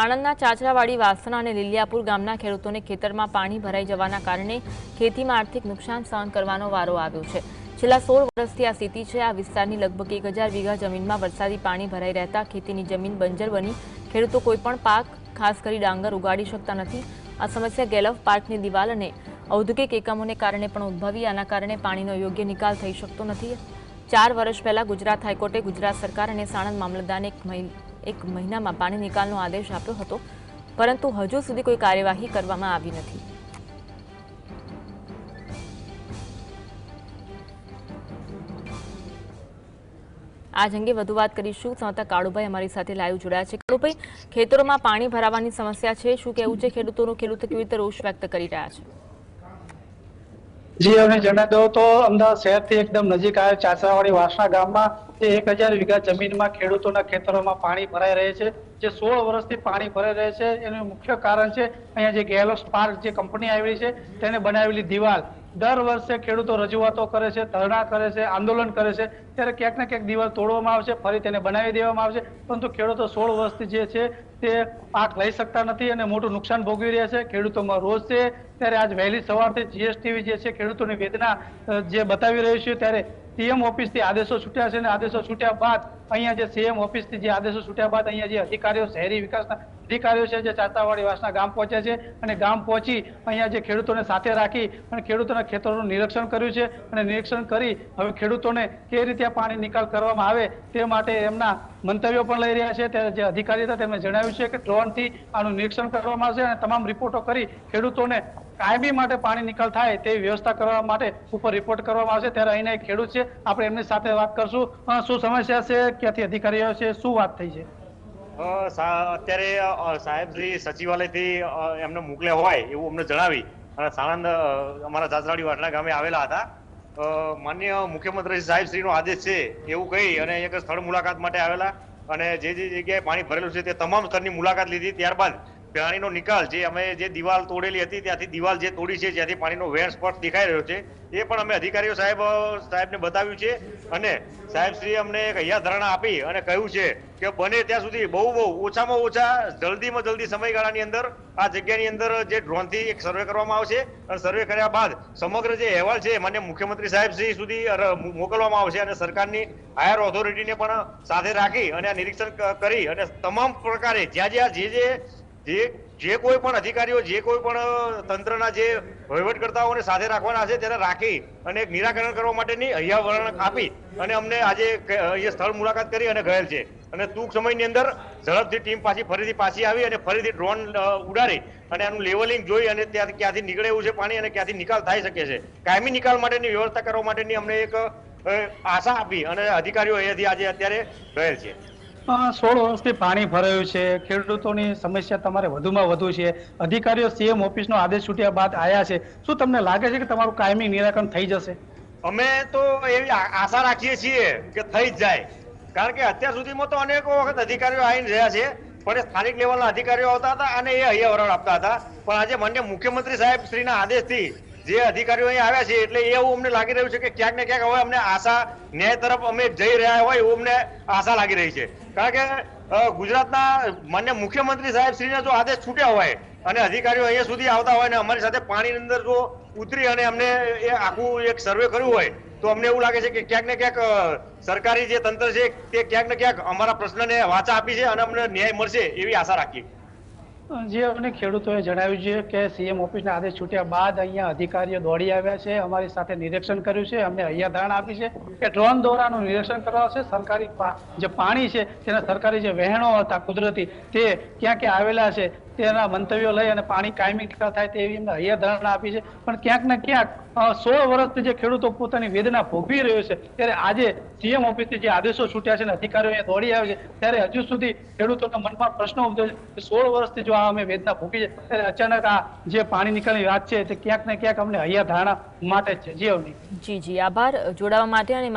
આણંદના ચાચરાવાડી વાસણા અને લીલિયાપુર ગામના ખેડૂતોને ખેતરમાં પાણી ભરાઈ જવાના કારણે ખેતીમાં આર્થિક નુકસાન સહન કરવાનો વારો આવ્યો છે. છેલ્લા સોળ વર્ષથી આ સ્થિતિ છે. આ વિસ્તારની લગભગ એક હજાર વીઘા જમીનમાં વરસાદી પાણી ભરાઈ રહેતા ખેતીની જમીન બંજર બની. ખેડૂતો કોઈપણ પાક ખાસ કરી ડાંગર ઉગાડી શકતા નથી. આ સમસ્યા ગેલફ પાર્કની દિવાલ અને ઔદ્યોગિક એકમોને કારણે પણ ઉદ્ભવી. આના કારણે પાણીનો યોગ્ય નિકાલ થઈ શકતો નથી. ચાર વર્ષ પહેલા ગુજરાત હાઈકોર્ટે ગુજરાત સરકાર અને સાણંદ મામલતદારને એક એક મહિનામાં પાણી નિકાલનો આદેશ આપ્યો હતો, પરંતુ હજુ સુધી કોઈ કાર્યવાહી કરવામાં આવી નથી. આજ અંગે વધુ વાત કરીશું. સંતા કાળુભાઈ અમારી સાથે લાઈવ જોડાયા છે. કાળુભાઈ, ખેતરોમાં પાણી ભરાવાની સમસ્યા છે. શું કહેવું છે? ખેડૂતોનું ખેડૂતો કેવી રીતે રોષ વ્યક્ત કરી રહ્યા છે? જી, અમે જણાવી દઉં તો અમદાવાદ શહેરથી એકદમ નજીક આવેલ ચાસરાવાડી વાસણા ગામમાં જે એક હજાર વીઘા જમીનમાં ખેડૂતોના ખેતરોમાં પાણી ભરાઈ રહે છે. જે સોળ વર્ષથી પાણી ભરાઈ રહે છે. એનું મુખ્ય કારણ છે, અહીંયા જે ગેલો સ્પાર્ક જે કંપની આવેલી છે, તેને બનાવેલી દિવાલ. દર વર્ષે ખેડૂતો રજૂઆતો કરે છે, ધરણા કરે છે, આંદોલન કરે છે. ત્યારે ક્યાંક ને ક્યાંક દિવાલ તોડવામાં આવશે, ફરી તેને બનાવી દેવામાં આવશે. પરંતુ ખેડૂતો સોળ વર્ષથી જે છે તે પાક લઈ શકતા નથી અને મોટું નુકસાન ભોગવી રહ્યા છે. ખેડૂતોમાં રોષ છે. ત્યારે આજ વહેલી સવારથી જીએસટીવી જે છે ખેડૂતોની વેદના જે બતાવી રહ્યું છે, ત્યારે સીએમ ઓફિસથી આદેશો છૂટ્યા છે અને આદેશો છૂટ્યા બાદ અહીંયા જે સીએમ ઓફિસથી જે આદેશો છૂટ્યા બાદ અહીંયા જે અધિકારીઓ, શહેરી વિકાસના અધિકારીઓ છે જે ચાતાવાડી વાસના ગામ પહોંચ્યા છે અને ગામ પહોંચી અહીંયા જે ખેડૂતોને સાથે રાખી અને ખેડૂતોના ખેતરોનું નિરીક્ષણ કર્યું છે અને નિરીક્ષણ કરી હવે ખેડૂતોને કેવી રીતે પાણી નિકાલ કરવામાં આવે તે માટે એમના મંતવ્યો પણ લઈ રહ્યા છે. ત્યારે જે અધિકારી હતા તેમણે જણાવ્યું છે કે ડ્રોનથી આનું નિરીક્ષણ કરવામાં આવશે અને તમામ રિપોર્ટો કરી ખેડૂતોને કાયમી માટે પાણી નિકાલ થાય તેવી વ્યવસ્થા કરવા માટે ઉપર રિપોર્ટ કરવામાં આવશે. ત્યારે અહીંના એક ખેડૂત છે. આપણે એમની સાથે વાત કરશું. શું સમસ્યા છે? ક્યાંથી અધિકારીઓ છે? શું વાત થઈ છે? અત્યારે સાહેબજી સચિવાલયથી એમને મોકલ્યા હોય એવું અમને જણાવી. અને સાણંદ અમારા જાચરાડી વાટણા ગામે આવેલા હતા. માન્ય મુખ્યમંત્રી સાહેબ શ્રીનો આદેશ છે એવું કહી અને એક સ્થળ મુલાકાત માટે આવેલા. અને જે જે જગ્યાએ પાણી ભરેલું છે તે તમામ સ્થળની મુલાકાત લીધી. ત્યારબાદ પાણીનો નિકાલ જે અમે જે દિવાલ તોડેલી હતી, ત્યાંથી દિવાલ જે તોડી છે, જ્યાંથી પાણીનો વેણ સ્પષ્ટ દેખાઈ રહ્યો છે, એ પણ અમે અધિકારીઓ સાહેબ સાહેબને બતાવ્યું છે અને સાહેબ શ્રી અમને એક અહીંયા ધારણા આપી અને કહ્યું છે કે બને ત્યાં સુધી બહુ બહુ ઓછામાં ઓછા જલ્દીમાં જલ્દી સમયગાળાની અંદર આ જગ્યાની અંદર જે ડ્રોનથી એક સર્વે કરવામાં આવશે અને સર્વે કર્યા બાદ સમગ્ર જે અહેવાલ છે માન્ય મુખ્યમંત્રી સાહેબ શ્રી સુધી મોકલવામાં આવશે અને સરકારની હાયર ઓથોરિટીને પણ સાથે રાખી અને આ નિરીક્ષણ કરી અને તમામ પ્રકારે જ્યાં જ્યાં જે જે જે જે કોઈ પણ અધિકારીઓ, જે કોઈ પણ તંત્રના જે વહીવટકર્તાઓને સાથે રાખવાના છે, તેને રાખી અને એક નિરાકરણ કરવા માટેની અહીંયા વર્ણન આપી અને અમને આજે અહીંયા સ્થળ મુલાકાત કરી અને ગયેલ છે. અને ટૂંક સમયની અંદર ઝડપથી ટીમ પાછી ફરીથી પાછી આવી અને ફરીથી ડ્રોન ઉડાડી અને આનું લેવલિંગ જોઈ અને ત્યાં ક્યાંથી નીકળે એવું છે પાણી અને ક્યાંથી નિકાલ થઈ શકે છે. કાયમી નિકાલ માટેની વ્યવસ્થા કરવા માટેની અમને એક આશા આપી અને અધિકારીઓ અહીંયાથી આજે અત્યારે ગયેલ છે. સોળ વર્ષથી પાણી ભરાયું છે. ખેડૂતોની સમસ્યા તમારે વધુમાં વધુ છે. અધિકારીઓ સીએમ ઓફિસનો આદેશ છૂટ્યા બાદ આયા છે. શું તમને લાગે છે કે તમારું કાયમી નિરાકરણ થઈ જશે? અમે તો એવી આશા રાખીએ છીએ કે થઈ જ જાય. કારણ કે અત્યાર સુધીમાં તો અનેકો વખત અધિકારીઓ આવીને રહ્યા છે. પણ સ્થાનિક લેવલના અધિકારીઓ આવતા હતા અને એ અહીંયા વરણ આપતા હતા. પણ આજે માન્ય મુખ્યમંત્રી સાહેબ શ્રીના આદેશથી જે અધિકારીઓ અહીં આવ્યા છે, એટલે એવું અમને લાગી રહ્યું છે કે ક્યાંક ને ક્યાંક હવે અમને આશા, ન્યાય તરફ અમે જઈ રહ્યા હોય એવું અમને આશા લાગી રહી છે. કારણ કે ગુજરાતના માન્ય મુખ્યમંત્રી સાહેબ શ્રીના જો આદેશ છૂટ્યા હોય અને અધિકારીઓ અહીંયા સુધી આવતા હોય અને અમારી સાથે પાણીની અંદર જો ઉતરી અને અમને એ આખું એક સર્વે કર્યું હોય, તો અમને એવું લાગે છે કે ક્યાંક ને ક્યાંક સરકારી જે તંત્ર છે તે ક્યાંક ને ક્યાંક અમારા પ્રશ્નને વાચા આપી છે અને અમને ન્યાય મળશે એવી આશા રાખીએ. જે અમને ખેડૂતોએ જણાવ્યું છે કે સીએમ ઓફિસના આદેશ છૂટ્યા બાદ અહીંયા અધિકારીઓ દોડી આવ્યા છે, અમારી સાથે નિરીક્ષણ કર્યું છે, અમને અહીંયા ધારણ આપી છે કે ડ્રોન દ્વારાનું નિરીક્ષણ કરવા છે, સરકારી જે પાણી છે, તેના સરકારી જે વહેણો હતા કુદરતી, તે ક્યાં ક્યાં આવેલા છે તેના મંતવ્યો લઈ અને પાણી કાયમી થાય તેવી એમને હૈયા ધારણા આપી છે. પણ ક્યાંક ને ક્યાંક સોળ વર્ષથી જે ખેડૂતો પોતાની વેદના ભોગવી રહ્યો છે, ત્યારે આજે સીએમ ઓફિસથી જે આદેશો છૂટ્યા છે અને અધિકારીઓ અહીંયા દોડી આવે છે, ત્યારે હજુ સુધી ખેડૂતોના મનમાં પ્રશ્નો ઊભો છે કે સોળ વર્ષથી જો આ અમે વેદના ભોગી છે, ત્યારે અચાનક આ જે પાણી નિકાલની વાત છે, તે ક્યાંક ને ક્યાંક અમને હૈયા ધારણા માટે છે જી અવની જી જી. આભાર. જોડાવા માટે અને